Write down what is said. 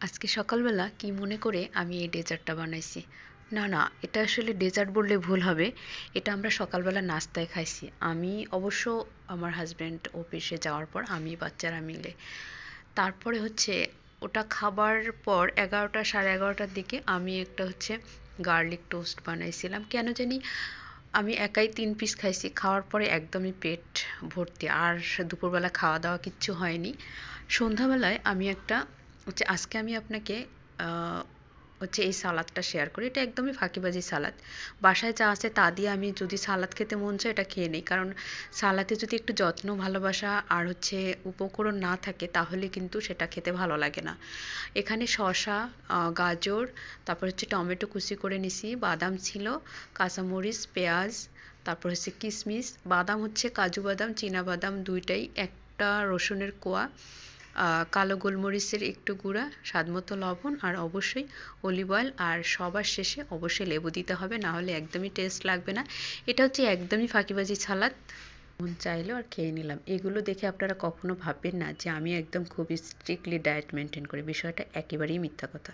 আজকে সকালবেলা কি মনে করে আমি এই ডেজার্টটা বানাইছি? না না, এটা আসলে ডেজার্ট বললে ভুল হবে। এটা আমরা সকালবেলা নাস্তায় খাইছি। আমি অবশ্য আমার হাজব্যান্ড অফিসে যাওয়ার পর আমি বাচ্চারা মিলে। তারপরে হচ্ছে ওটা খাবার পর এগারোটা, সাড়ে এগারোটার দিকে আমি একটা হচ্ছে গার্লিক টোস্ট বানাইছিলাম। কেন জানি আমি একাই তিন পিস খাইছি। খাওয়ার পরে একদমই পেট ভর্তি। আর দুপুরবেলা খাওয়া দাওয়া কিচ্ছু হয়নি। সন্ধ্যাবেলায় আমি একটা হচ্ছে আজকে আমি আপনাকে হচ্ছে এই সালাদটা শেয়ার করি। এটা একদমই ফাঁকিবাজি সালাদ। বাসায় যা আছে তা দিয়ে আমি যদি সালাদ খেতে মন চায় এটা খেয়ে নিই। কারণ সালাদে যদি একটু যত্ন, ভালোবাসা আর হচ্ছে উপকরণ না থাকে, তাহলে কিন্তু সেটা খেতে ভালো লাগে না। এখানে শসা গাজর, তারপর হচ্ছে টমেটো কুচি করে নিছি, বাদাম ছিল, কাঁচামরিচ, পেঁয়াজ, তারপর হচ্ছে কিশমিশ বাদাম হচ্ছে কাজু বাদাম, চীনা বাদাম দুইটাই, একটা রসুনের কোয়া কালো গোলমরিচের একটু গুঁড়া স্বাদমতো লবণ, আর অবশ্যই অলিভ অয়েল আর সবার শেষে অবশ্যই লেবু দিতে হবে, না হলে একদমই টেস্ট লাগবে না। এটা হচ্ছে একদমই ফাঁকিবাজি সালাদ মন চাইলো আর খেয়ে নিলাম। এগুলো দেখে আপনারা কখনো ভাববেন না যে আমি একদম খুব স্ট্রিক্টলি ডায়েট মেনটেন করি। বিষয়টা একেবারেই মিথ্যা কথা।